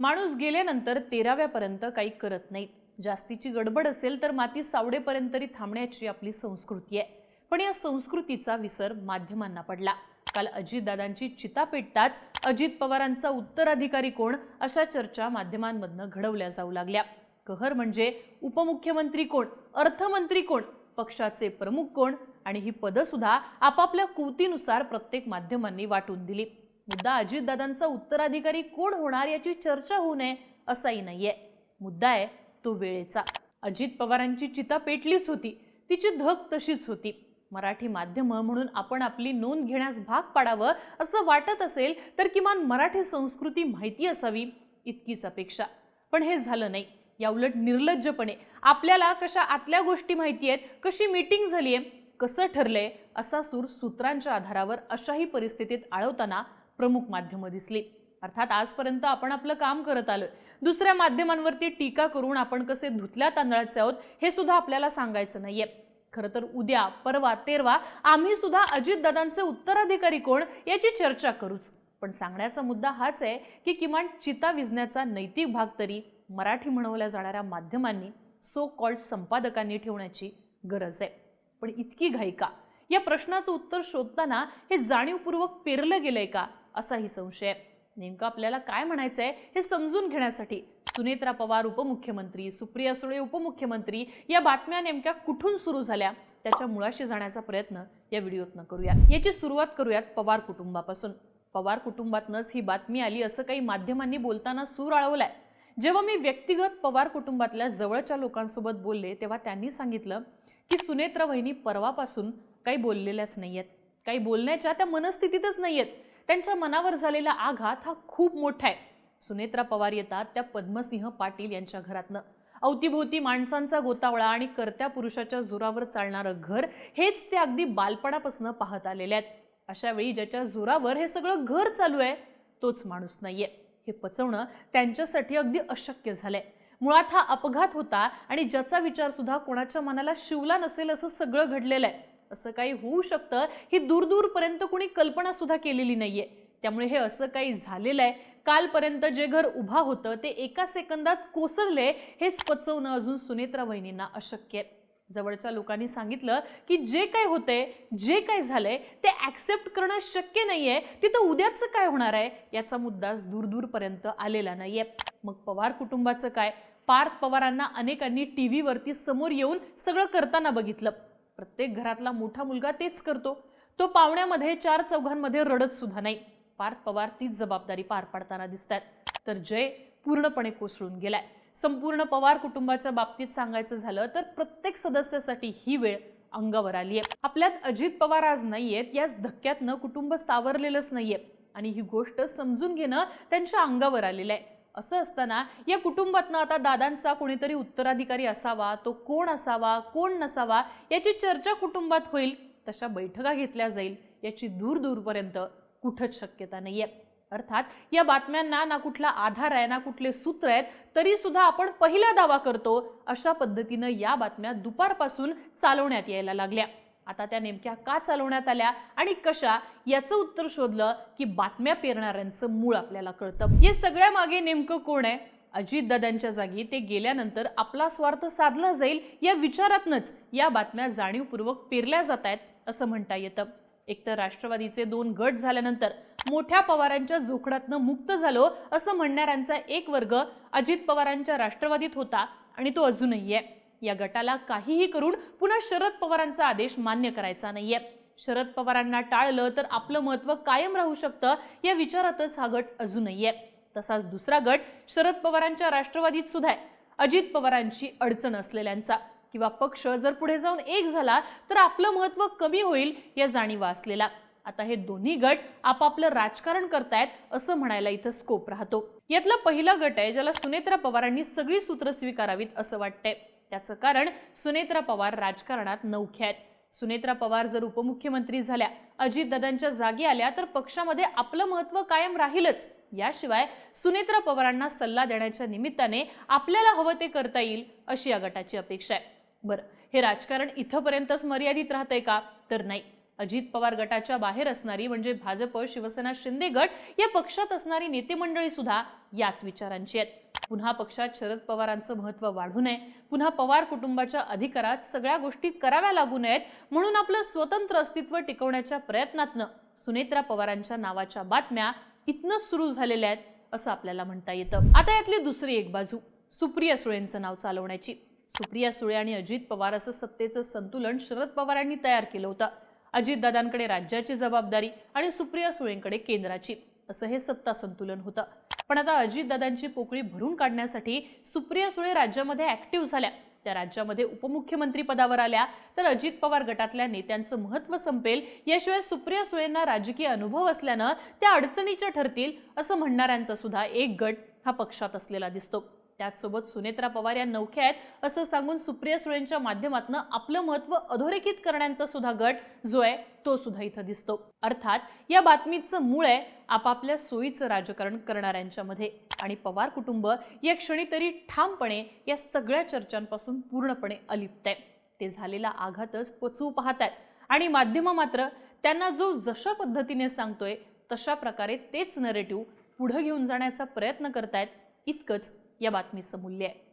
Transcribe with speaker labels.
Speaker 1: माणूस गेल्यानंतर तेराव्यापर्यंत काही करत नाही. जास्तीची गडबड असेल तर माती सावडेपर्यंत तरी थांबण्याची आपली संस्कृती आहे. पण या संस्कृतीचा विसर माध्यमांना पडला. काल अजितदादांची चिता पेटताच अजित पवारांचा उत्तराधिकारी कोण अशा चर्चा माध्यमांमधनं घडवल्या जाऊ लागल्या. कहर म्हणजे उपमुख्यमंत्री कोण अर्थमंत्री कोण पक्षाचे प्रमुख कोण आणि ही पदं सुद्धा आपापल्या कुवतीनुसार प्रत्येक माध्यमांनी वाटून दिली. मुद्दा अजितदादांचा उत्तराधिकारी कोण होणार याची चर्चा होऊ नये असाही नाहीये. मुद्दा आहे तो वेळेचा. अजित पवारांची चिता पेटलीच होती. तिची धग तशीच होती. मराठी माध्यम म्हणून आपण आपली नोंद घेण्यास भाग पाडावं असं वाटत असेल तर किमान मराठी संस्कृती माहिती असावी इतकीच अपेक्षा. पण हे झालं नाही. याउलट निर्लज्जपणे. आपल्याला कशा आतल्या गोष्टी माहिती आहेत कशी मीटिंग झाली आहे कसं ठरलंय असा सूर सूत्रांच्या आधारावर अशाही परिस्थितीत आळवताना प्रमुख माध्यमं दिसली. अर्थात आजपर्यंत आपण आपलं काम करत आलोय. दुसऱ्या माध्यमांवरती टीका करून आपण कसे धुतल्या तांदळाचे आहोत हे सुद्धा आपल्याला सांगायचं नाहीये. खरं तर उद्या परवा तेरवा आम्ही सुद्धा अजितदादांचे उत्तराधिकारी कोण याची चर्चा करूच. पण सांगण्याचा मुद्दा हाच आहे की किमान चिता विजण्याचा नैतिक भाग तरी मराठी म्हणवल्या जाणाऱ्या माध्यमांनी सो कॉल्ड संपादकांनी ठेवण्याची गरज आहे. पण इतकी घाई का? या प्रश्नाचं उत्तर शोधताना हे जाणीवपूर्वक पेरलं गेलंय का? असाही संशय. आहे नेमकं आपल्याला काय म्हणायचं आहे हे समजून घेण्यासाठी सुनेत्रा पवार उपमुख्यमंत्री सुप्रिया सुळे उपमुख्यमंत्री या बातम्या नेमक्या कुठून सुरू झाल्या त्याच्या मुळाशी जाण्याचा प्रयत्न या व्हिडिओतनं करूया याची सुरुवात करूयात पवार कुटुंबापासून. पवार कुटुंबातनंच ही बातमी आली असं काही माध्यमांनी बोलताना सूर आळवलाय. जेव्हा मी व्यक्तिगत पवार कुटुंबातल्या जवळच्या लोकांसोबत बोलले तेव्हा त्यांनी सांगितलं की सुनेत्रा वहिनी परवापासून काही बोललेल्याच नाही आहेत काही बोलण्याच्या त्या मनस्थितीतच नाही आहेत त्यांच्या मनावर झालेला आघात हा खूप मोठा आहे. सुनेत्रा पवार येतात त्या पद्मसिंह पाटील यांच्या घरातनं. अवतीभोवती माणसांचा गोतावळा आणि करत्या पुरुषाच्या जोरावर चालणारं घर हेच ते अगदी बालपणापासून पाहत आलेले आहेत. अशा वेळी ज्याच्या जोरावर हे सगळं घर चालू आहे तोच माणूस नाहीये. हे पचवणं त्यांच्यासाठी अगदी अशक्य झालंय. मुळात हा अपघात होता आणि ज्याचा विचार सुद्धा कोणाच्या मनाला शिवला नसेल असं सगळं घडलेलं आहे. असं काही होऊ शकतं. ही दूरदूरपर्यंत कुणी कल्पना सुद्धा केलेली नाहीये. त्यामुळे हे असं काही झालेलं आहे. कालपर्यंत जे घर उभा होतं ते एका सेकंदात कोसळले हेच पचवणं अजून सुनेत्रा वहिनींना अशक्य आहे. जवळच्या लोकांनी सांगितलं की जे काय होतंय जे काय झालंय ते ॲक्सेप्ट करणं शक्य नाहीये. तिथं उद्याचं काय होणार आहे? याचा मुद्दाच दूरदूरपर्यंत आलेला नाहीये. मग पवार कुटुंबाचं काय? पार्थ पवारांना अनेकांनी टी व्हीवरती समोर येऊन सगळं करताना बघितलं. प्रत्येक घरातला मोठा मुलगा तेच करतो. तो पाहुण्यामध्ये चार चौघांमध्ये रडत सुद्धा नाही. पार्थ पवार तीच जबाबदारी पार पाडताना दिसतात तर जय पूर्णपणे कोसळून गेलाय. संपूर्ण पवार कुटुंबाच्या बाबतीत सांगायचं झालं तर प्रत्येक सदस्यासाठी ही वेळ अंगावर आली आहे. आपल्यात अजित पवार आज नाहीयेत याच धक्क्यातनं कुटुंब सावरलेलंच नाहीये. आणि ही गोष्ट समजून घेणं त्यांच्या अंगावर आलेलं आहे. असं असताना या कुटुंबातनं आता दादांचा कोणीतरी उत्तराधिकारी असावा तो कोण असावा कोण नसावा याची चर्चा कुटुंबात होईल तशा बैठका घेतल्या जाईल याची दूर दूरपर्यंत कुठंच शक्यता नाही आहे अर्थात या बातम्यांना ना कुठला आधार आहे ना कुठले सूत्र आहेत तरी सुद्धा आपण पहिला दावा करतो अशा पद्धतीनं या बातम्या दुपारपासून चालवण्यात यायला लागल्या. आता त्या नेमक्या का चालवण्यात आल्या आणि कशा याचं उत्तर शोधलं की बातम्या पेरणाऱ्यांचं मूळ आपल्याला कळतं. हे सगळ्या मागे नेमकं कोण आहे? अजितदादांच्या जागी ते गेल्यानंतर आपला स्वार्थ साधला जाईल या विचारातनच या बातम्या जाणीवपूर्वक पेरल्या जात आहेत असं म्हणता येतं. एकतर राष्ट्रवादीचे दोन गट झाल्यानंतर मोठ्या पवारांच्या जोखडातनं मुक्त झालो असं म्हणणाऱ्यांचा एक वर्ग अजित पवारांच्या राष्ट्रवादीत होता आणि तो अजूनही आहे. या गटाला काहीही करून पुन्हा शरद पवारांचा आदेश मान्य करायचा नाहीये. शरद पवारांना टाळलं तर आपलं महत्त्व कायम राहू शकतं या विचारातच हा गट अजूनही आहे. तसाच दुसरा गट शरद पवारांच्या राष्ट्रवादीत सुद्धा आहे. अजित पवारांची अडचण असलेल्यांचा किंवा पक्ष जर पुढे जाऊन एक झाला तर आपलं महत्त्व कमी होईल या जाणीवा असलेला. आता हे दोन्ही गट आपापलं राजकारण करतायत असं म्हणायला इथं स्कोप राहतो. यातला पहिला गट आहे ज्याला सुनेत्रा पवारांनी सगळी सूत्र स्वीकारावीत असं वाटतंय. त्याचं कारण सुनेत्रा पवार राजकारणात नौख्या आहेत. सुनेत्रा पवार जर उपमुख्यमंत्री झाल्या अजितदादांच्या जागी आल्या तर पक्षामध्ये आपलं महत्त्व कायम राहीलच. याशिवाय सुनेत्रा पवारांना सल्ला देण्याच्या निमित्ताने आपल्याला हवं ते करता येईल अशी या गटाची अपेक्षा आहे. बरं हे राजकारण इथंपर्यंतच मर्यादित राहतंय का? तर नाही. अजित पवार गटाच्या बाहेर असणारी म्हणजे भाजप शिवसेना शिंदे गट या पक्षात असणारी नेतेमंडळी सुद्धा याच विचारांची आहेत. पुन्हा पक्षात शरद पवारांचं महत्त्व वाढू नये पुन्हा पवार कुटुंबाच्या अधिकारात सगळ्या गोष्टी कराव्या लागू नयेत म्हणून आपलं स्वतंत्र अस्तित्व टिकवण्याच्या प्रयत्नातनं सुनेत्रा पवारांच्या नावाच्या बातम्या इथनं सुरू झालेल्या आहेत असं आपल्याला म्हणता येतं. आता यातली दुसरी एक बाजू सुप्रिया सुळेंचं नाव चालवण्याची. सुप्रिया सुळे आणि अजित पवार असं सत्तेचं संतुलन शरद पवारांनी तयार केलं होतं. अजितदादांकडे राज्याची जबाबदारी आणि सुप्रिया सुळेंकडे केंद्राची असं हे सत्ता संतुलन होतं. पण आता अजितदादांची पोकळी भरून काढण्यासाठी सुप्रिया सुळे राज्यामध्ये ऍक्टिव्ह झाल्या. त्या राज्यामध्ये उपमुख्यमंत्री पदावर आल्या तर अजित पवार गटातल्या नेत्यांचं महत्त्व संपेल. याशिवाय सुप्रिया सुळेंना राजकीय अनुभव असल्यानं त्या अडचणीच्या ठरतील असं म्हणणाऱ्यांचा सुद्धा एक गट हा पक्षात असलेला दिसतो. त्याचसोबत सुनेत्रा पवार या नौख्या आहेत. असं सांगून सुप्रिया सुळेंच्या माध्यमातून आपलं महत्त्व अधोरेखित करण्याचा सुद्धा गट जो आहे तो सुद्धा इथं दिसतो. अर्थात या बातमीचं मूळ आहे आपापल्या सोयीचं राजकारण करणाऱ्यांच्यामध्ये आणि पवार कुटुंब या क्षणी तरी ठामपणे या सगळ्या चर्चांपासून पूर्णपणे अलिप्त आहे. ते झालेला आघातच पचवू पाहत आहेत आणि माध्यमं मात्र त्यांना जो जशा पद्धतीने सांगतोय तशा प्रकारे तेच नरेटिव्ह पुढं घेऊन जाण्याचा प्रयत्न करतायत इतकंच या बातमीचं मूल्य आहे.